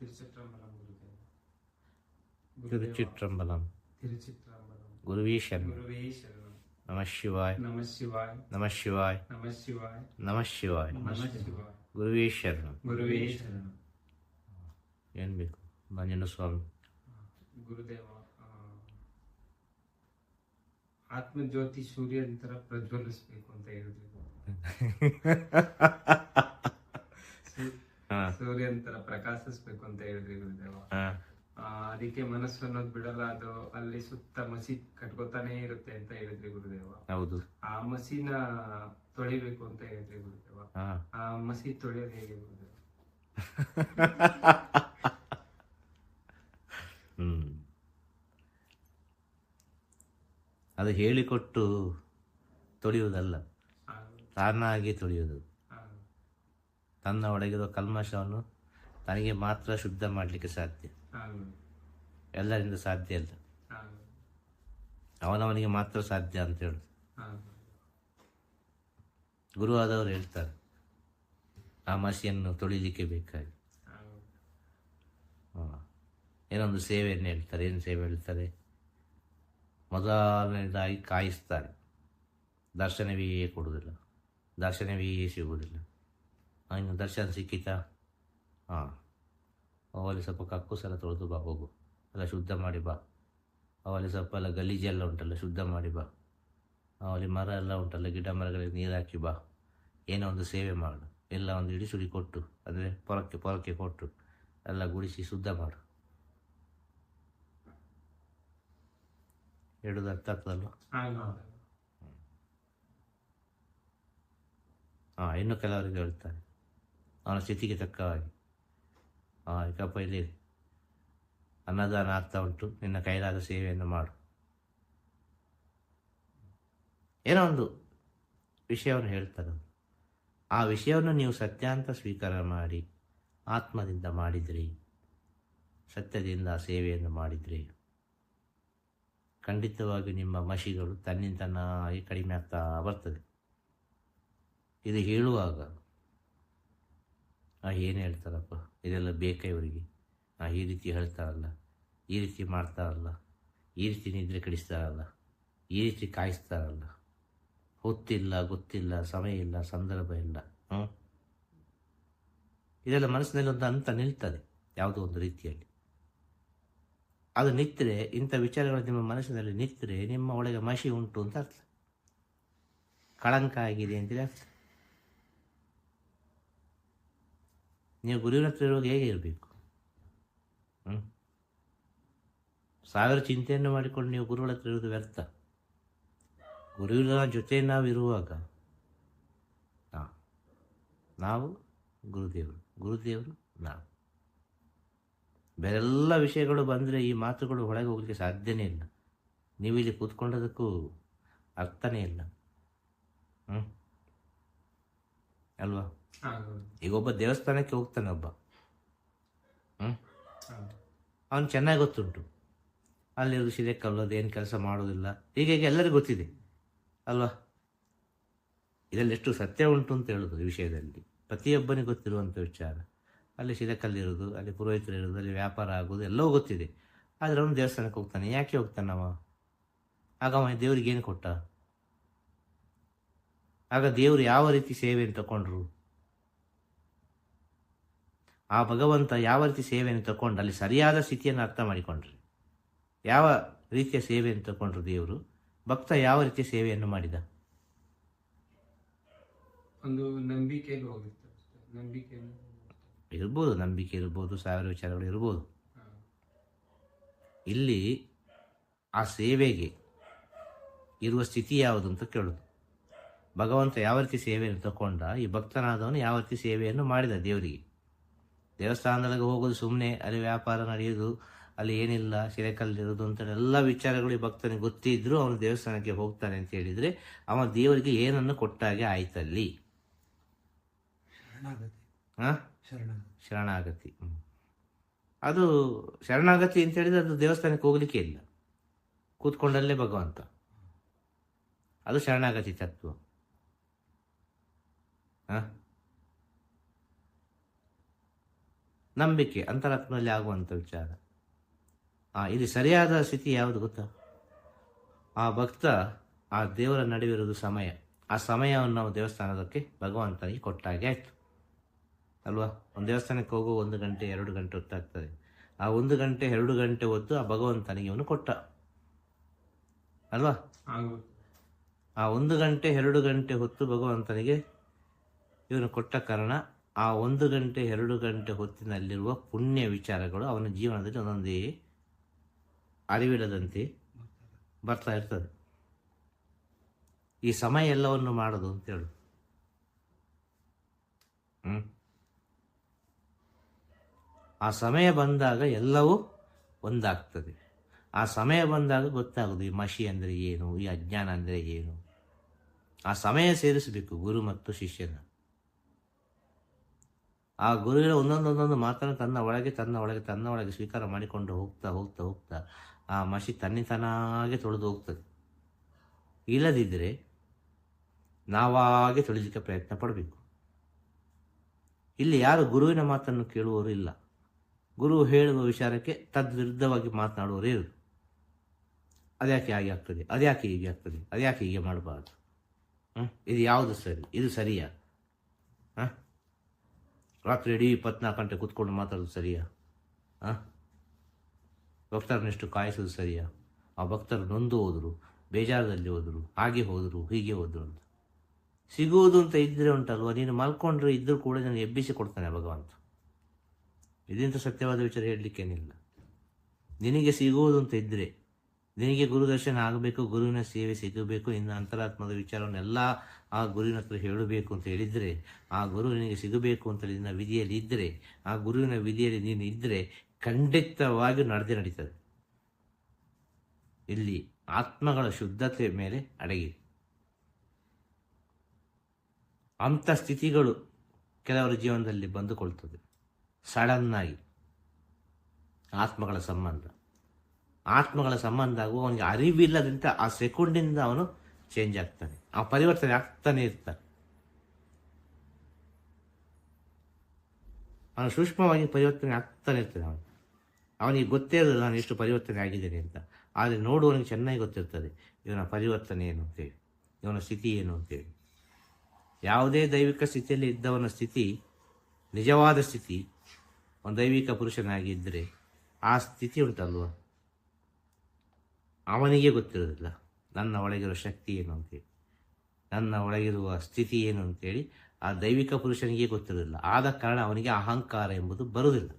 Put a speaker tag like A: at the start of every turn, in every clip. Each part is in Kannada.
A: திருச்சிற்றம்பலம் குருவே.
B: திருச்சிற்றம்பலம்.
A: திருச்சிற்றம்பலம்.
B: குருவே சரணம்.
A: குருவே சரணம்.
B: நம சிவாய்.
A: நம சிவாய்.
B: நம சிவாய்.
A: நம சிவாய்.
B: நம சிவாய்.
A: நம சிவாய்.
B: ಗುರುವೇ ಶರಣ
A: ಗುರುವೇ ಶರಣ
B: ಏನು ಬೇಕು? ಮಂಜನ ಸ್ವಾಮಿ
A: ಗುರುದೇವ ಆತ್ಮಜ್ಯೋತಿ ಸೂರ್ಯನ ಥರ ಪ್ರಜ್ವಲಿಸ್ಬೇಕು ಅಂತ ಹೇಳಿದ್ರು
B: ಹಾ
A: ಸೂರ್ಯನ ತರ ಪ್ರಕಾಶಿಸ್ಬೇಕು ಅಂತ ಹೇಳಿದ್ರಿ ಗುರುದೇವ ಆ, ಅದಕ್ಕೆ ಮನಸ್ಸು ಅನ್ನೋದು ಬಿಡಲ್ಲ ಅದು ಅಲ್ಲಿ ಸುತ್ತ ಮಸಿ ಕಟ್ಕೋತಾನೆ ಇರುತ್ತೆ ಅಂತ ಹೇಳಿದ್ರಿ ಗುರುದೇವ.
B: ಹೌದು.
A: ಆ ಮಸಿನ ತೊಳಿಬೇಕು ಅಂತ ಹೇಳಿದ್ರಿ ಗುರುದೇವ. ಆ ಮಸಿ ತೊಳೆಯೋದು ಹೇಗೆ ಗುರುದೇವ?
B: ಹ್ಮ್. ಅದು ಹೇಳಿಕೊಟ್ಟು ತೊಳೆಯುವುದಲ್ಲ. ತಾನಾಗಿ ತೊಳೆಯುವುದು
A: ಆ,
B: ತನ್ನ ಒಳಗಿರುವ ಕಲ್ಮಶವನ್ನು ತನಗೆ ಮಾತ್ರ ಶುದ್ಧ ಮಾಡಲಿಕ್ಕೆ ಸಾಧ್ಯ. ಎಲ್ಲರಿಂದ ಸಾಧ್ಯ ಇಲ್ಲ. ಅವನವನಿಗೆ ಮಾತ್ರ ಸಾಧ್ಯ ಅಂತ ಹೇಳುದು. ಗುರುವಾದವರು ಹೇಳ್ತಾರೆ ಆ ಮಸಿಯನ್ನು ತೊಳಿಲಿಕ್ಕೆ ಬೇಕಾಗಿ. ಏನೊಂದು ಸೇವೆಯನ್ನು ಹೇಳ್ತಾರೆ ಏನು ಸೇವೆ ಹೇಳ್ತಾರೆ? ಮೊದಲನೇದಾಗಿ ಕಾಯಿಸ್ತಾರೆ. ದರ್ಶನವೇ ಕೊಡುವುದಿಲ್ಲ. ದರ್ಶನವೇ ಸಿಗುವುದಿಲ್ಲ. ಇನ್ನು ದರ್ಶನ ಸಿಕ್ಕಿತಾ ಹಾಂ ಅವಲ್ಲಿ ಸ್ವಲ್ಪ ಕಕ್ಕುಸೆಲ್ಲ ಸಲ ತೊಳೆದು ಬಾ ಹೋಗು ಎಲ್ಲ ಶುದ್ಧ ಮಾಡಿ ಬಾ ಅವಲ್ಲಿ ಸ್ವಲ್ಪ ಎಲ್ಲ ಗಲೀಜೆಲ್ಲ ಉಂಟಲ್ಲ ಶುದ್ಧ ಮಾಡಿ ಬಾ ಅವಲ್ಲಿ ಮರ ಎಲ್ಲ ಉಂಟಲ್ಲ ಗಿಡ ಮರಗಳಿಗೆ ನೀರು ಹಾಕಿ ಬಾ. ಏನೋ ಒಂದು ಸೇವೆ ಮಾಡು. ಎಲ್ಲ ಒಂದು ಇಡಿಸುಡಿ ಕೊಟ್ಟು ಅಂದರೆ ಪೊರಕ್ಕೆ ಪೊರಕ್ಕೆ ಕೊಟ್ಟು ಎಲ್ಲ ಗುಡಿಸಿ ಶುದ್ಧ ಮಾಡು. ಹೇಳೋದು ಅರ್ಥ ಆಗ್ತದಲ್ವ. ಹಾಂ ಇನ್ನು ಕೆಲವರಿಗೆ ಹೇಳ್ತಾರೆ ಅವನ ಸ್ಥಿತಿಗೆ ತಕ್ಕ ಹಾಗೆ ಆ ಇಲ್ಲಿ ಅನ್ನದಾನ ಆಗ್ತಾ ಉಂಟು. ನಿನ್ನ ಕೈಲಾದ ಸೇವೆಯನ್ನು ಮಾಡು. ಏನೋ ಒಂದು ವಿಷಯವನ್ನು ಹೇಳ್ತಾರೆ ಆ ವಿಷಯವನ್ನು ನೀವು ಸತ್ಯ ಅಂತ ಸ್ವೀಕಾರ ಮಾಡಿ, ಆತ್ಮದಿಂದ ಮಾಡಿದ್ರಿ, ಸತ್ಯದಿಂದ ಸೇವೆಯನ್ನು ಮಾಡಿದ್ರಿ. ಖಂಡಿತವಾಗಿ ನಿಮ್ಮ ಮಶಿಗಳು ತನ್ನಿಂತನಾಗಿ ಕಡಿಮೆ ಆಗ್ತಾ ಬರ್ತದೆ. ಇದು ಹೇಳುವಾಗ ಏನು ಹೇಳ್ತಾರಪ್ಪ? ಇದೆಲ್ಲ ಬೇಕಾ ಇವರಿಗೆ. ಈ ರೀತಿ ಹೇಳ್ತಾರಲ್ಲ, ಈ ರೀತಿ ಮಾಡ್ತಾರಲ್ಲ, ಈ ರೀತಿ ನಿದ್ರೆ ಕಡಿಸ್ತಾರಲ್ಲ, ಈ ರೀತಿ ಕಾಯಿಸ್ತಾರಲ್ಲ. ಹೊತ್ತಿಲ್ಲ, ಗೊತ್ತಿಲ್ಲ, ಸಮಯ ಇಲ್ಲ, ಸಂದರ್ಭ ಇಲ್ಲ ಹ್ಞೂ ಇದೆಲ್ಲ ಮನಸ್ಸಿನಲ್ಲಿ ಒಂದು ಅಂತ ನಿಲ್ತದೆ, ಯಾವುದೋ ಒಂದು ರೀತಿಯಲ್ಲಿ. ಅದು ನಿಂತರೆ, ಇಂಥ ವಿಚಾರಗಳು ನಿಮ್ಮ ಮನಸ್ಸಿನಲ್ಲಿ ನಿಂತರೆ ನಿಮ್ಮ ಒಳಗೆ ಮಸಿ ಉಂಟು ಅಂತ ಅರ್ಥ. ಕಳಂಕ ಆಗಿದೆ ಅಂತೇಳಿ ಅರ್ಥ. ನೀವು ಗುರುವಿನ ಹತ್ರ ಇರುವಾಗ ಹೇಗೆ ಇರಬೇಕು? ಹ್ಞೂ ಸಾವಿರ ಚಿಂತೆಯನ್ನು ಮಾಡಿಕೊಂಡು ನೀವು ಗುರುಗಳ ಹತ್ರ ಇರುವುದು ವ್ಯರ್ಥ. ಗುರುವಿನ ಜೊತೆ ನಾವು ಇರುವಾಗ ನಾವು ಗುರುದೇವರು ಗುರುದೇವರು ನಾವು. ಬೇರೆಲ್ಲ ವಿಷಯಗಳು ಬಂದರೆ ಈ ಮಾತುಗಳು ಒಳಗೆ ಹೋಗಲಿಕ್ಕೆ ಸಾಧ್ಯನೇ ಇಲ್ಲ. ನೀವು ಇಲ್ಲಿ ಕೂತ್ಕೊಂಡದಕ್ಕೂ ಅರ್ಥನೇ ಇಲ್ಲ. ಹ್ಞೂ ಅಲ್ವಾ. ಈಗ ಒಬ್ಬ ದೇವಸ್ಥಾನಕ್ಕೆ ಹೋಗ್ತಾನೆ ಒಬ್ಬ. ಹ್ಞೂ ಅವನು ಚೆನ್ನಾಗಿ ಗೊತ್ತುಂಟು. ಅಲ್ಲಿ ಋಷಿದೆ ಕಲ್ಲೋದು ಏನು ಕೆಲಸ ಮಾಡೋದಿಲ್ಲ. ಈಗ ಎಲ್ಲರಿಗೂ ಗೊತ್ತಿದೆ, ಅಲ್ವಾ? ಇದರಲ್ಲಿ ಎಷ್ಟು ಸತ್ಯ ಉಂಟು ಅಂತ ಹೇಳೋದು ಈ ವಿಷಯದಲ್ಲಿ. ಪ್ರತಿಯೊಬ್ಬನಿಗೆ ಗೊತ್ತಿರುವಂಥ ವಿಚಾರ. ಅಲ್ಲಿ ಶಿಲಕಲ್ಲಿರೋದು ಅಲ್ಲಿ ಪುರೋಹಿತರು ಇರೋದು, ಅಲ್ಲಿ ವ್ಯಾಪಾರ ಆಗೋದು ಎಲ್ಲವೂ ಗೊತ್ತಿದೆ. ಆದರೆ ಅವನು ದೇವಸ್ಥಾನಕ್ಕೆ ಹೋಗ್ತಾನೆ. ಯಾಕೆ ಹೋಗ್ತಾನೆ ಅವ? ಆಗ ಅವ ದೇವ್ರಿಗೆ ಏನು ಕೊಟ್ಟ? ಆಗ ದೇವರು ಯಾವ ರೀತಿ ಸೇವೆಯನ್ನು ತಗೊಂಡ್ರು ಆ ಭಗವಂತ ಯಾವ ರೀತಿ ಸೇವೆಯನ್ನು ತಗೊಂಡು ಅಲ್ಲಿ ಸರಿಯಾದ ಸ್ಥಿತಿಯನ್ನು ಅರ್ಥ ಮಾಡಿಕೊಂಡ್ರಿ. ಯಾವ ರೀತಿಯ ಸೇವೆಯನ್ನು ತಗೊಂಡ್ರು ದೇವರು? ಭಕ್ತ ಯಾವ ರೀತಿಯ ಸೇವೆಯನ್ನು ಮಾಡಿದ?
A: ಒಂದು. ನಂಬಿಕೆಯಲ್ಲಿ
B: ಇರ್ಬೋದು ನಂಬಿಕೆ ಇರ್ಬೋದು ಸಾವಿರ ವಿಚಾರಗಳು ಇರ್ಬೋದು. ಇಲ್ಲಿ ಆ ಸೇವೆಗೆ ಇರುವ ಸ್ಥಿತಿ ಯಾವುದು ಅಂತ ಕೇಳೋದು. ಭಗವಂತ ಯಾವ ರೀತಿ ಸೇವೆಯನ್ನು ತಗೊಂಡ ಈ ಭಕ್ತನಾದವನು ಯಾವ ರೀತಿ ಸೇವೆಯನ್ನು ಮಾಡಿದ ದೇವರಿಗೆ? ದೇವಸ್ಥಾನದೊಳಗೆ ಹೋಗೋದು ಸುಮ್ಮನೆ ಅಲ್ಲಿ ವ್ಯಾಪಾರ ನಡೆಯೋದು ಅಲ್ಲಿ ಏನಿಲ್ಲ ಸಿರೆಕಲ್ಲಿರೋದು ಅಂತ ಎಲ್ಲ ವಿಚಾರಗಳು ಈ ಭಕ್ತನಿಗೆ ಗೊತ್ತಿದ್ದರೂ ಅವನು ದೇವಸ್ಥಾನಕ್ಕೆ ಹೋಗ್ತಾನೆ ಅಂತ ಹೇಳಿದರೆ ಅವ ದೇವರಿಗೆ ಏನನ್ನು ಕೊಟ್ಟಾಗೆ ಆಯ್ತಲ್ಲಿ?
C: ಶರಣಾಗತಿ.
B: ಅದು ಶರಣಾಗತಿ ಅಂತ ಹೇಳಿದ್ರೆ ಅದು ದೇವಸ್ಥಾನಕ್ಕೆ ಹೋಗ್ಲಿಕ್ಕೆ ಇಲ್ಲ. ಕೂತ್ಕೊಂಡಲ್ಲೇ ಭಗವಂತ. ಅದು ಶರಣಾಗತಿ ತತ್ವ. ಹ? ನಂಬಿಕೆ ಅಂತರಾತ್ಮದಲ್ಲಿ ಆಗುವಂಥ ವಿಚಾರ. ಆ ಇಲ್ಲಿ ಸರಿಯಾದ ಸ್ಥಿತಿ ಯಾವುದು ಗೊತ್ತಾ? ಆ ಭಕ್ತ ಆ ದೇವರ ನಡುವಿರೋದು ಸಮಯ. ಆ ಸಮಯವನ್ನು ನಾವು ದೇವಸ್ಥಾನದಕ್ಕೆ ಭಗವಂತನಿಗೆ ಕೊಟ್ಟಾಗೆ ಆಯಿತು. ಅಲ್ವಾ? ಒಂದು ದೇವಸ್ಥಾನಕ್ಕೆ ಹೋಗೋ ಒಂದು ಗಂಟೆ ಎರಡು ಗಂಟೆ ಹೊತ್ತಾಗ್ತದೆ. ಆ ಒಂದು ಗಂಟೆ ಎರಡು ಗಂಟೆ ಹೊತ್ತು ಆ ಭಗವಂತನಿಗೆ ಇವನು ಕೊಟ್ಟ. ಅಲ್ವಾ? ಆ ಒಂದು ಗಂಟೆ ಎರಡು ಗಂಟೆ ಹೊತ್ತು ಭಗವಂತನಿಗೆ ಇವನು ಕೊಟ್ಟ ಕಾರಣ ಆ ಒಂದು ಗಂಟೆ, ಎರಡು ಗಂಟೆ ಹೊತ್ತಿನಲ್ಲಿರುವ ಪುಣ್ಯ ವಿಚಾರಗಳು ಅವನ ಜೀವನದಲ್ಲಿ ಒಂದೊಂದೇ ಅರಿವಿಡದಂತೆ ಬರ್ತಾ ಇರ್ತದೆ. ಈ ಸಮಯ ಎಲ್ಲವನ್ನು ಮಾಡೋದು ಅಂತ ಹೇಳು. ಆ ಸಮಯ ಬಂದಾಗ ಎಲ್ಲವೂ ಒಂದಾಗ್ತದೆ. ಆ ಸಮಯ ಬಂದಾಗ ಗೊತ್ತಾಗೋದು ಈ ಮಷಿ ಅಂದರೆ ಏನು, ಈ ಅಜ್ಞಾನ ಅಂದರೆ ಏನು. ಆ ಸಮಯ ಸೇರಿಸಬೇಕು ಗುರು ಮತ್ತು ಶಿಷ್ಯನ. ಆ ಗುರುವಿನ ಒಂದೊಂದು ಒಂದೊಂದು ಮಾತನ್ನು ತನ್ನ ಒಳಗೆ ತನ್ನ ಒಳಗೆ ತನ್ನ ಒಳಗೆ ಸ್ವೀಕಾರ ಮಾಡಿಕೊಂಡು ಹೋಗ್ತಾ ಹೋಗ್ತಾ ಹೋಗ್ತಾ ಆ ಮಷಿ ತನ್ನಿತನಾಗೆ ತೊಳೆದು ಹೋಗ್ತದೆ ಇಲ್ಲದಿದ್ದರೆ ನಾವಾಗೆ ತೊಳಿಲಿಕ್ಕೆ ಪ್ರಯತ್ನ ಪಡಬೇಕು. ಇಲ್ಲಿ ಯಾರು ಗುರುವಿನ ಮಾತನ್ನು ಕೇಳುವವರು ಇಲ್ಲ. ಗುರು ಹೇಳುವ ವಿಚಾರಕ್ಕೆ ತದ್ವಿರುದ್ಧವಾಗಿ ಮಾತನಾಡುವವರೇ ಇರು ಅದ್ಯಾಕೆ ಹಾಗೆ ಆಗ್ತದೆ? ಅದ್ಯಾಕೆ ಹೀಗೆ ಆಗ್ತದೆ? ಅದ್ಯಾಕೆ ಹೀಗೆ ಮಾಡಬಾರ್ದು? ಹ್ಞೂ ಇದು ಯಾವುದು ಸರಿ? ಇದು ಸರಿಯಾ? ಹಾಂ? ರಾತ್ರಿ ಇಡೀ ಇಪ್ಪತ್ನಾಲ್ಕು ಗಂಟೆ ಕೂತ್ಕೊಂಡು ಮಾತಾಡೋದು ಸರಿಯಾ? ಹಾಂ ಭಕ್ತರನ್ನೆಷ್ಟು ಕಾಯಿಸೋದು ಸರಿಯಾ? ಆ ಭಕ್ತರು ನೊಂದು ಹೋದರು, ಬೇಜಾರದಲ್ಲಿ ಹೋದರು, ಹಾಗೆ ಹೋದರು, ಹೀಗೆ ಹೋದರು ಅಂತ. ಸಿಗುವುದು ಅಂತ ಇದ್ದರೆ ಉಂಟಲ್ವ? ನೀನು ಮಲ್ಕೊಂಡ್ರೆ ಇದ್ದರೂ ಕೂಡ ನನಗೆ ಎಬ್ಬಿಸಿ ಕೊಡ್ತಾನೆ ಭಗವಂತ. ಇದಿಂತ ಸತ್ಯವಾದ ವಿಚಾರ ಹೇಳಲಿಕ್ಕೇನಿಲ್ಲ ನಿನಗೆ ಸಿಗುವುದು ಅಂತ ಇದ್ದರೆ ನಿನಗೆ ಗುರುದರ್ಶನ ಆಗಬೇಕು, ಗುರುವಿನ ಸೇವೆ ಸಿಗಬೇಕು, ಇನ್ನು ಅಂತರಾತ್ಮದ ವಿಚಾರವನ್ನೆಲ್ಲ ಆ ಗುರುವಿನ ಹತ್ರ ಹೇಳಬೇಕು ಅಂತ ಹೇಳಿದರೆ, ಆ ಗುರು ನಿನಗೆ ಸಿಗಬೇಕು ಅಂತ ನಿನ್ನ ವಿಧಿಯಲ್ಲಿ ಇದ್ದರೆ ಆ ಗುರುವಿನ ವಿಧಿಯಲ್ಲಿ ನೀನು ಇದ್ದರೆ ಖಂಡಿತವಾಗಿ ನಡೆದೇ ನಡೀತದೆ. ಇಲ್ಲಿ ಆತ್ಮಗಳ ಶುದ್ಧತೆ ಮೇಲೆ ಅಡಗಿದೆ. ಅಂಥ ಸ್ಥಿತಿಗಳು ಕೆಲವರ ಜೀವನದಲ್ಲಿ ಬಂದುಕೊಳ್ತದೆ. ಸಡನ್ನಾಗಿ ಆತ್ಮಗಳ ಸಂಬಂಧ. ಆತ್ಮಗಳ ಸಂಬಂಧ ಆಗುವ ಅವನಿಗೆ ಅರಿವಿಲ್ಲದಂತ ಆ ಸೆಕೆಂಡಿಂದ ಅವನು ಚೇಂಜ್ ಆಗ್ತಾನೆ. ಆ ಪರಿವರ್ತನೆ ಆಗ್ತಾನೆ ಇರ್ತಾನೆ. ಅವನು ಸೂಕ್ಷ್ಮವಾಗಿ ಪರಿವರ್ತನೆ ಆಗ್ತಾನೆ ಇರ್ತಾನೆ ಅವನು. ಅವನಿಗೆ ಗೊತ್ತೇ ಇರೋದಿಲ್ಲ, ನಾನು ಎಷ್ಟು ಪರಿವರ್ತನೆ ಆಗಿದ್ದೇನೆ ಅಂತ. ಆದರೆ ನೋಡುವವನಿಗೆ ಚೆನ್ನಾಗಿ ಗೊತ್ತಿರ್ತದೆ, ಇವನ ಪರಿವರ್ತನೆ ಏನು ಅಂತೇಳಿ ಇವನ ಸ್ಥಿತಿ ಏನು ಅಂತೇಳಿ ಯಾವುದೇ ದೈವಿಕ ಸ್ಥಿತಿಯಲ್ಲಿ ಇದ್ದವನ ಸ್ಥಿತಿ, ನಿಜವಾದ ಸ್ಥಿತಿ, ಒಂದು ದೈವಿಕ ಪುರುಷನಾಗಿದ್ದರೆ ಆ ಸ್ಥಿತಿ ಉಂಟಲ್ವ? ಅವನಿಗೆ ಗೊತ್ತಿರೋದಿಲ್ಲ ನನ್ನ ಒಳಗಿರುವ ಶಕ್ತಿ ಏನು ಅಂತೇಳಿ. ನನ್ನ ಒಳಗಿರುವ ಸ್ಥಿತಿ ಏನು ಅಂತೇಳಿ ಆ ದೈವಿಕ ಪುರುಷನಿಗೆ ಗೊತ್ತಿರೋದಿಲ್ಲ ಆದ ಕಾರಣ ಅವನಿಗೆ ಅಹಂಕಾರ ಎಂಬುದು ಬರುವುದಿಲ್ಲ?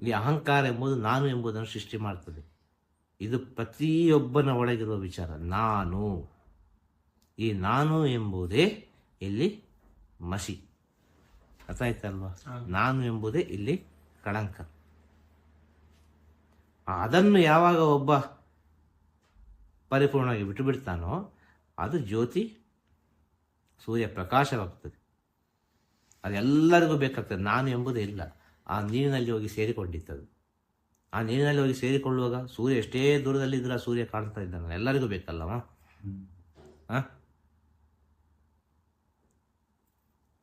B: ಈ ಅಹಂಕಾರ ಎಂಬುದು ನಾನು ಎಂಬುದನ್ನು ಸೃಷ್ಟಿ ಮಾಡ್ತದೆ. ಇದು ಪ್ರತಿಯೊಬ್ಬನ ಒಳಗಿರುವ ವಿಚಾರ. ನಾನು. ಈ ನಾನು ಎಂಬುದೇ ಇಲ್ಲಿ ಮಸಿ. ಅರ್ಥ ಆಯ್ತಲ್ವಾ? ನಾನು ಎಂಬುದೇ ಇಲ್ಲಿ ಕಳಂಕ. ಅದನ್ನು ಯಾವಾಗ ಒಬ್ಬ ಪರಿಪೂರ್ಣವಾಗಿ ಬಿಟ್ಟು ಬಿಡ್ತಾನೋ ಅದು ಜ್ಯೋತಿ ಸೂರ್ಯ ಪ್ರಕಾಶವಾಗ್ತದೆ ಅದೆಲ್ಲರಿಗೂ ಬೇಕಾಗ್ತದೆ. ನಾನು ಎಂಬುದೇ ಇಲ್ಲ. ಆ ನೀರಿನಲ್ಲಿ ಹೋಗಿ ಸೇರಿಕೊಂಡಿದ್ದದು ಆ ನೀರಿನಲ್ಲಿ ಹೋಗಿ ಸೇರಿಕೊಳ್ಳುವಾಗ ಸೂರ್ಯ ಎಷ್ಟೇ ದೂರದಲ್ಲಿದ್ದರೂ ಸೂರ್ಯ ಕಾಣ್ತಾ ಇದ್ದಾನೆ. ಎಲ್ಲರಿಗೂ ಬೇಕಲ್ಲವಾ? ಆ?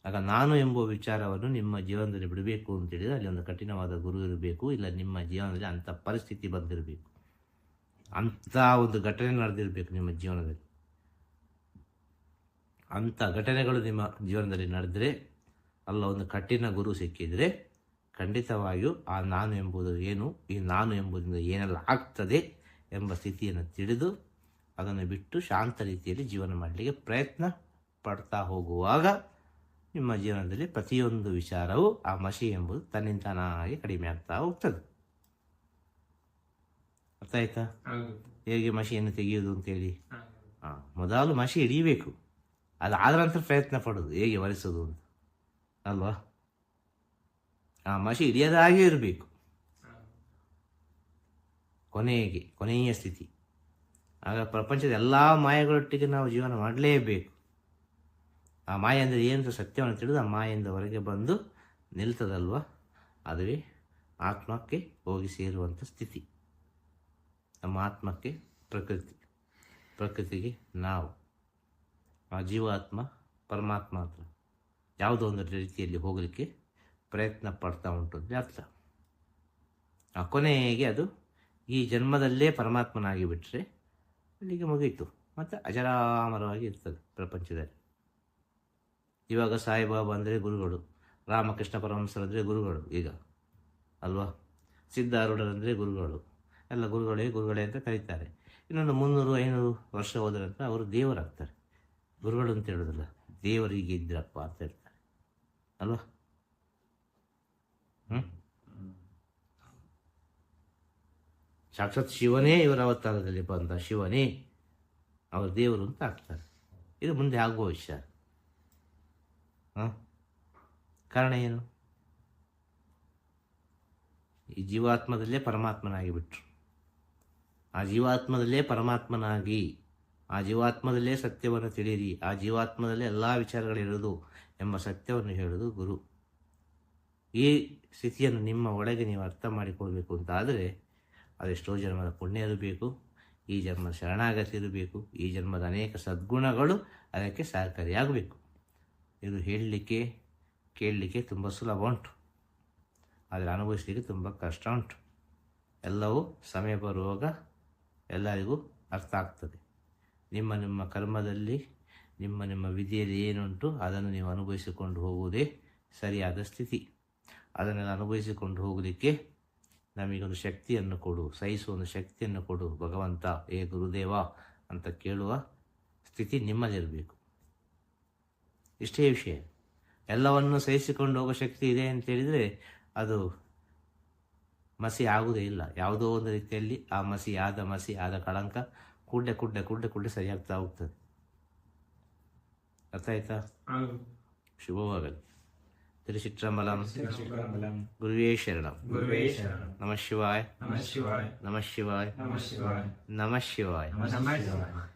B: ಆಗ ನಾನು ಎಂಬುವ ವಿಚಾರವನ್ನು ನಿಮ್ಮ ಜೀವನದಲ್ಲಿ ಬಿಡಬೇಕು ಅಂತೇಳಿದರೆ ಅಲ್ಲಿ ಒಂದು ಕಠಿಣವಾದ ಗುರು ಇರಬೇಕು, ಇಲ್ಲ ನಿಮ್ಮ ಜೀವನದಲ್ಲಿ ಅಂಥ ಪರಿಸ್ಥಿತಿ ಬಂದಿರಬೇಕು. ಅಂಥ ಒಂದು ಘಟನೆ ನಡೆದಿರಬೇಕು ನಿಮ್ಮ ಜೀವನದಲ್ಲಿ. ಅಂಥ ಘಟನೆಗಳು ನಿಮ್ಮ ಜೀವನದಲ್ಲಿ ನಡೆದರೆ ಅಲ್ಲ ಒಂದು ಕಠಿಣ ಗುರು ಸಿಕ್ಕಿದರೆ ಖಂಡಿತವಾಗಿಯೂ ಆ ನಾನು ಎಂಬುದು ಏನು, ಈ ನಾನು ಎಂಬುದರಿಂದ ಏನೆಲ್ಲ ಆಗ್ತದೆ ಎಂಬ ಸ್ಥಿತಿಯನ್ನು ತಿಳಿದು ಅದನ್ನು ಬಿಟ್ಟು ಶಾಂತ ರೀತಿಯಲ್ಲಿ ಜೀವನ ಮಾಡಲಿಕ್ಕೆ ಪ್ರಯತ್ನ ಪಡ್ತಾ ಹೋಗುವಾಗ ನಿಮ್ಮ ಜೀವನದಲ್ಲಿ ಪ್ರತಿಯೊಂದು ವಿಚಾರವೂ ಆ ಮಸಿ ಎಂಬುದು ತನ್ನಿಂತಾನಾಗಿ ಕಡಿಮೆ ಆಗ್ತಾ ಹೋಗ್ತದೆ. ಅರ್ಥ ಆಯ್ತಾ? ಹೇಗೆ ಮಸಿಯನ್ನು ತೆಗೆಯುವುದು ಅಂತೇಳಿ?
A: ಹಾ.
B: ಮೊದಲು ಮಸಿ ಹಿಡಿಯಬೇಕು ಅದು ಆದ ನಂತರ ಪ್ರಯತ್ನ ಪಡೋದು ಹೇಗೆ ಒರೆಸೋದು ಅಂತ. ಅಲ್ವಾ? ಆ ಮಸಿ ಹಿಡಿಯದ ಹಾಗೆ ಇರಬೇಕು. ಕೊನೆಗೆ ಕೊನೆಯ ಸ್ಥಿತಿ. ಆಗ ಪ್ರಪಂಚದ ಎಲ್ಲ ಮಾಯಗಳೊಟ್ಟಿಗೆ ನಾವು ಜೀವನ ಮಾಡಲೇಬೇಕು. ಆ ಮಾಯ ಅಂದರೆ ಏನು ಸತ್ಯವನ್ನು ತಿಳಿದು ಆ ಮಾಯಿಂದ ಹೊರಗೆ ಬಂದು ನಿಲ್ತದಲ್ವ? ಅದುವೇ ಆತ್ಮಕ್ಕೆ ಹೋಗಿ ಸೇರುವಂಥ ಸ್ಥಿತಿ. ನಮ್ಮ ಆತ್ಮಕ್ಕೆ ಪ್ರಕೃತಿ. ಪ್ರಕೃತಿಗೆ ನಾವು. ಆ ಜೀವಾತ್ಮ ಪರಮಾತ್ಮ ಹತ್ರ ಯಾವುದೋ ಒಂದು ರೀತಿಯಲ್ಲಿ ಹೋಗಲಿಕ್ಕೆ ಪ್ರಯತ್ನ ಪಡ್ತಾ ಉಂಟು ಅಂದರೆ ಅರ್ಥ. ಆ ಕೊನೆಗೆ ಅದು ಈ ಜನ್ಮದಲ್ಲೇ ಪರಮಾತ್ಮನಾಗಿ ಬಿಟ್ಟರೆ ಅಲ್ಲಿಗೆ ಮುಗಿಯಿತು. ಮತ್ತು ಅಜರಾಮರವಾಗಿ ಇರ್ತದೆ ಪ್ರಪಂಚದಲ್ಲಿ. ಇವಾಗ ಸಾಯಿಬಾಬಾ ಅಂದರೆ ಗುರುಗಳು, ರಾಮಕೃಷ್ಣ ಪರಮಹಂಸರಂದರೆ ಗುರುಗಳು ಈಗ, ಅಲ್ವಾ? ಸಿದ್ಧಾರೂಢರಂದರೆ ಗುರುಗಳು. ಎಲ್ಲ ಗುರುಗಳೇ ಗುರುಗಳೇ ಅಂತ ಕರೀತಾರೆ. ಇನ್ನೊಂದು ಮುನ್ನೂರು, ಐನೂರು ವರ್ಷ ಹೋದ ನಂತರ ಅವರು ದೇವರಾಗ್ತಾರೆ. ಗುರುಗಳು ಅಂತ ಹೇಳೋದಿಲ್ಲ, ದೇವರಿಗೆ ಇದ್ರಪ್ಪ ಅಂತ ಹೇಳ್ತಾರೆ. ಅಲ್ವಾ? ಹ್ಞೂ ಸಾಕ್ಷಾತ್ ಶಿವನೇ ಇವರ ಅವತಾರದಲ್ಲಿ ಬಂದ, ಶಿವನೇ ಅವರು ದೇವರು ಅಂತ ಆಗ್ತಾರೆ. ಇದು ಮುಂದೆ ಆಗುವ ವಿಷಯ. ಹಾಂ? ಕಾರಣ ಏನು? ಈ ಜೀವಾತ್ಮದಲ್ಲೇ ಪರಮಾತ್ಮನಾಗಿ ಬಿಟ್ರು ಆ ಜೀವಾತ್ಮದಲ್ಲೇ ಪರಮಾತ್ಮನಾಗಿ, ಆ ಜೀವಾತ್ಮದಲ್ಲೇ ಸತ್ಯವನ್ನು ತಿಳಿಯಿರಿ, ಆ ಜೀವಾತ್ಮದಲ್ಲೇ ಎಲ್ಲ ವಿಚಾರಗಳಿರೋದು ಎಂಬ ಸತ್ಯವನ್ನು ಹೇಳೋದು ಗುರು. ಈ ಸ್ಥಿತಿಯನ್ನು ನಿಮ್ಮ ಒಳಗೆ ನೀವು ಅರ್ಥ ಮಾಡಿಕೊಳ್ಬೇಕು ಅಂತ ಆದರೆ ಅದೆಷ್ಟೋ ಜನ್ಮದ ಪುಣ್ಯ ಇರಬೇಕು, ಈ ಜನ್ಮದ ಶರಣಾಗತಿ ಇರಬೇಕು, ಈ ಜನ್ಮದ ಅನೇಕ ಸದ್ಗುಣಗಳು ಅದಕ್ಕೆ ಸಹಕಾರಿಯಾಗಬೇಕು. ಇದು ಹೇಳಲಿಕ್ಕೆ, ಕೇಳಲಿಕ್ಕೆ ತುಂಬ ಸುಲಭ ಉಂಟು. ಆದರೆ ಅನುಭವಿಸಲಿಕ್ಕೆ ತುಂಬ ಕಷ್ಟ ಉಂಟು. ಎಲ್ಲವೂ ಸಮಯ ಬರುವಾಗ ಎಲ್ಲರಿಗೂ ಅರ್ಥ ಆಗ್ತದೆ. ನಿಮ್ಮ ನಿಮ್ಮ ಕರ್ಮದಲ್ಲಿ, ನಿಮ್ಮ ನಿಮ್ಮ ವಿಧಿಯಲ್ಲಿ ಏನುಂಟು ಅದನ್ನು ನೀವು ಅನುಭವಿಸಿಕೊಂಡು ಹೋಗುವುದೇ ಸರಿಯಾದ ಸ್ಥಿತಿ. ಅದನ್ನೆಲ್ಲ ಅನುಭವಿಸಿಕೊಂಡು ಹೋಗಲಿಕ್ಕೆ ನಮಗೊಂದು ಶಕ್ತಿಯನ್ನು ಕೊಡು, ಸಹಿಸುವ ಒಂದು ಶಕ್ತಿಯನ್ನು ಕೊಡು, ಭಗವಂತ ಏ ಗುರುದೇವ ಅಂತ ಕೇಳುವ ಸ್ಥಿತಿ ನಿಮ್ಮಲ್ಲಿರಬೇಕು. ಇಷ್ಟೇ ವಿಷಯ. ಎಲ್ಲವನ್ನು ಸಹಿಸಿಕೊಂಡು ಹೋಗೋ ಶಕ್ತಿ ಇದೆ ಅಂತ ಹೇಳಿದರೆ ಅದು ಮಸಿ ಆಗುವುದೇ ಇಲ್ಲ. ಯಾವುದೋ ಒಂದು ರೀತಿಯಲ್ಲಿ ಆ ಮಸಿ ಆದ ಮಸಿ ಆದ ಕಳಂಕ ಕುಡ್ಡೆ ಕುಡ್ಡೆ ಕುಡ್ಡೆ ಕುಡ್ಡೆ ಸರಿಯಾಗ್ತಾ ಹೋಗ್ತದೆ. ಅರ್ಥ ಆಯ್ತಾ. ಶುಭವಾಗಲಿ. ತಿರುಚಿಟ್ರಂಬಲಂ
A: ಶ್ರೀರಾಮಲಂ.
B: ಗುರುವೇ ಶರಣಂ.
A: ಗುರುವೇ ಶರಣಂ.
B: ನಮಃ ಶಿವಾಯ
A: ನಮಃ ಶಿವಾಯ.
B: ನಮಃ ಶಿವಾಯ.
A: ನಮಃ ಶಿವಾಯ.
B: ನಮಃ ಶಿವಾಯ.
A: ನಮಃ ಶಿವಾಯ.